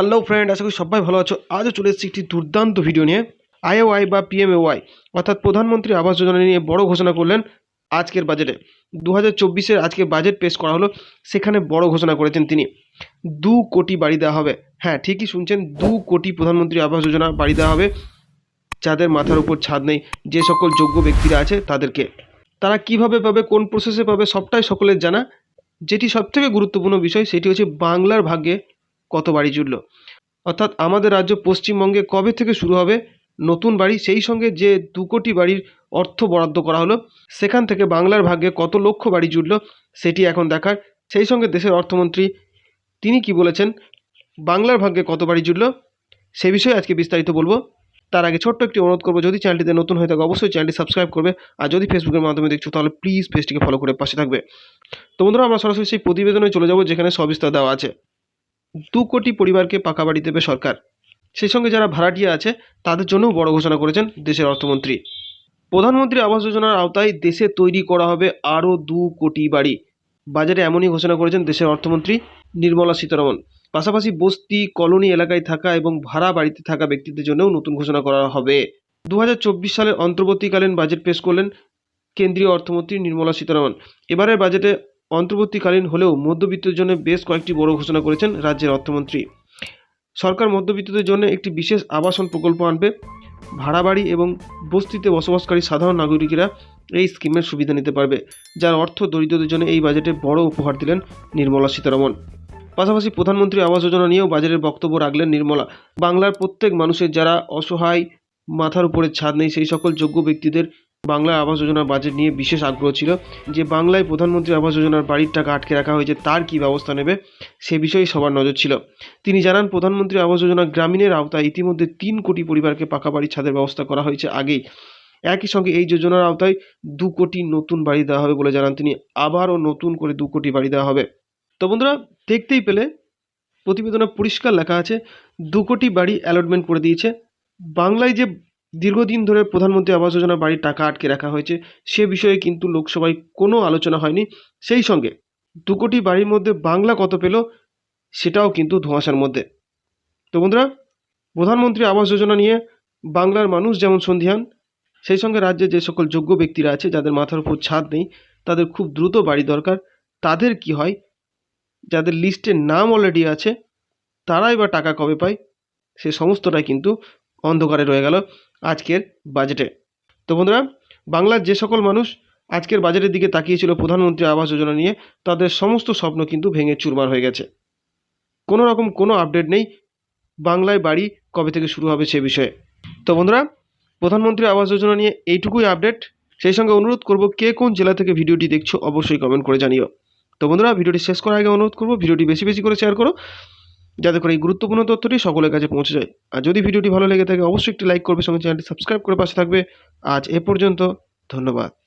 Hello friend আশা করি সবাই ভালো আছো। আজও চলে এসেছি একটি দুর্দান্ত ভিডিও নিয়ে। আইওআই বা পিএমএওয়াই অর্থাৎ প্রধানমন্ত্রী আবাস যোজনা নিয়ে বড় ঘোষণা করলেন আজকের বাজেটে দু হাজার আজকে বাজেট পেশ করা হলো, সেখানে বড় ঘোষণা করেছেন তিনি। দু কোটি বাড়ি দেওয়া হবে। হ্যাঁ ঠিকই শুনছেন, দু কোটি প্রধানমন্ত্রী আবাস যোজনা বাড়ি দেওয়া হবে। যাদের মাথার উপর ছাদ নেই, যে সকল যোগ্য ব্যক্তিরা আছে তাদেরকে। তারা কীভাবে পাবে, কোন প্রসেসে পাবে, সবটাই সকলের জানা। যেটি সবথেকে গুরুত্বপূর্ণ বিষয়, সেটি হচ্ছে বাংলার ভাগ্যে কত বাড়ি জুটল অর্থাৎ আমাদের রাজ্য পশ্চিমবঙ্গে কবে থেকে শুরু হবে নতুন বাড়ি, সেই সঙ্গে যে দু কোটি বাড়ির অর্থ বরাদ্দ করা হলো, সেখান থেকে বাংলার ভাগ্যে কত লক্ষ বাড়ি জুটল সেটি এখন দেখার। সেই সঙ্গে দেশের অর্থমন্ত্রী, তিনি কি বলেছেন, বাংলার ভাগ্যে কত বাড়ি জুটল সে বিষয়ে আজকে বিস্তারিত বলব। তার আগে ছোট্ট একটি অনুরোধ করব, যদি চ্যানেলটিতে নতুন হয়ে থাকে, অবশ্যই চ্যানেলটি সাবস্ক্রাইব করবে, আর যদি ফেসবুকের মাধ্যমে দেখছ, তাহলে প্লিজ পেজটিকে ফলো করে পাশে থাকবে। তো বন্ধুরা, আমরা সরাসরি সেই প্রতিবেদনে চলে যাব, যেখানে সবিস্তার দেওয়া আছে। দু কোটি পরিবারকে পাকা বাড়ি দেবে সরকার। সেই সঙ্গে যারা ভাড়াটিয়া আছে, তাদের জন্যও বড় ঘোষণা করেছেন দেশের অর্থমন্ত্রী। প্রধানমন্ত্রী আবাস যোজনার আওতায় দেশে তৈরি করা হবে আরও দু কোটি বাড়ি। বাজারে এমনই ঘোষণা করেছেন দেশের অর্থমন্ত্রী নির্মলা সীতারমন। পাশাপাশি বস্তি, কলোনি এলাকায় থাকা এবং ভাড়া বাড়িতে থাকা ব্যক্তিদের জন্যও নতুন ঘোষণা করা হবে। দু হাজার চব্বিশ সালের অন্তর্বর্তীকালীন বাজেট পেশ করলেন কেন্দ্রীয় অর্থমন্ত্রী নির্মলা সীতারমন। এবারের বাজেটে অন্তর্বর্তীকালীন হলেও মধ্যবিত্তের জন্য বেশ কয়েকটি বড় ঘোষণা করেছেন রাজ্যের অর্থমন্ত্রী। সরকার মধ্যবিত্তদের জন্য একটি বিশেষ আবাসন প্রকল্প আনবে। ভাড়া বাড়ি এবং বস্তিতে বসবাসকারী সাধারণ নাগরিকেরা এই স্কিমের সুবিধা নিতে পারবে, যার অর্থ দরিদ্রদের জন্য এই বাজেটে বড় উপহার দিলেন নির্মলা সীতারমন। পাশাপাশি প্রধানমন্ত্রী আবাস যোজনা নিয়েও বাজারের বক্তব্য রাখলেন নির্মলা। বাংলার প্রত্যেক মানুষের যারা অসহায় মাথার উপরে ছাদ নেই, সেই সকল যোগ্য ব্যক্তিদের বাংলা আবাস যোজনার বাজেট নিয়ে বিশেষ আগ্রহ ছিল। যে বাংলায় প্রধানমন্ত্রী আবাস যোজনার বাড়ির টাকা আটকে রাখা হয়েছে, তার কী ব্যবস্থা নেবে? সে বিষয়ে সবার নজর ছিল। তিনি জানান, প্রধানমন্ত্রী আবাস যোজনা গ্রামীণের আওতায় ইতিমধ্যে তিন কোটি পরিবারকে পাকা বাড়ি ছাদের ব্যবস্থা করা হয়েছে আগেই। একই সঙ্গে এই যোজনার আওতায় দু কোটি নতুন বাড়ি দেওয়া হবে বলে জানান তিনি। আবারও নতুন করে দু কোটি বাড়ি দেওয়া হবে। তো বন্ধুরা, দেখতেই পেলে, প্রতিবেদনে পরিষ্কার লেখা আছে, দু কোটি বাড়ি অ্যালটমেন্ট করে দিয়েছে। বাংলায় যে দীর্ঘদিন ধরে প্রধানমন্ত্রী আবাস যোজনার বাড়ির টাকা আটকে রাখা হয়েছে, সে বিষয়ে কিন্তু লোকসভায় কোনো আলোচনা হয়নি। সেই সঙ্গে দু কোটি বাড়ির মধ্যে বাংলা কত পেল, সেটাও কিন্তু ধোঁয়াশার মধ্যে। তো বন্ধুরা, প্রধানমন্ত্রী আবাস যোজনা নিয়ে বাংলার মানুষ যেমন সন্ধিহান, সেই সঙ্গে রাজ্যে যে সকল যোগ্য ব্যক্তিরা আছে, যাদের মাথার উপর ছাদ নেই, তাদের খুব দ্রুত বাড়ি দরকার। তাদের কি হয়, যাদের লিস্টে নাম অলরেডি আছে, তারাই বা টাকা কবে পায়, সে সমস্তটাই কিন্তু অন্ধকারে রয়ে গেল আজকের বাজেটে। তো বন্ধুরা, বাংলার যে সকল মানুষ আজকের বাজেটের দিকে তাকিয়েছিল প্রধানমন্ত্রী আবাস যোজনা নিয়ে, তাদের সমস্ত স্বপ্ন কিন্তু ভেঙে চুরমার হয়ে গেছে। কোনো রকম কোনো আপডেট নেই বাংলায় বাড়ি কবে থেকে শুরু হবে সে বিষয়ে। তো বন্ধুরা, প্রধানমন্ত্রী আবাস যোজনা নিয়ে এইটুকুই আপডেট। সেই সঙ্গে অনুরোধ করব, কে কোন জেলা থেকে ভিডিওটি দেখছ অবশ্যই কমেন্ট করে জানিও। তো বন্ধুরা, ভিডিওটি শেষ করার আগে অনুরোধ করব, ভিডিওটি বেশি বেশি করে শেয়ার করো। যাতে করে এই গুরুত্বপূর্ণ তথ্যটি সকলের কাছে পৌঁছে যায়। আর যদি ভিডিওটি ভালো লেগে থাকে, অবশ্যই একটি লাইক করবে, সঙ্গে চ্যানেলটি সাবস্ক্রাইব করে পাশে থাকবে। আজ এ পর্যন্ত, ধন্যবাদ।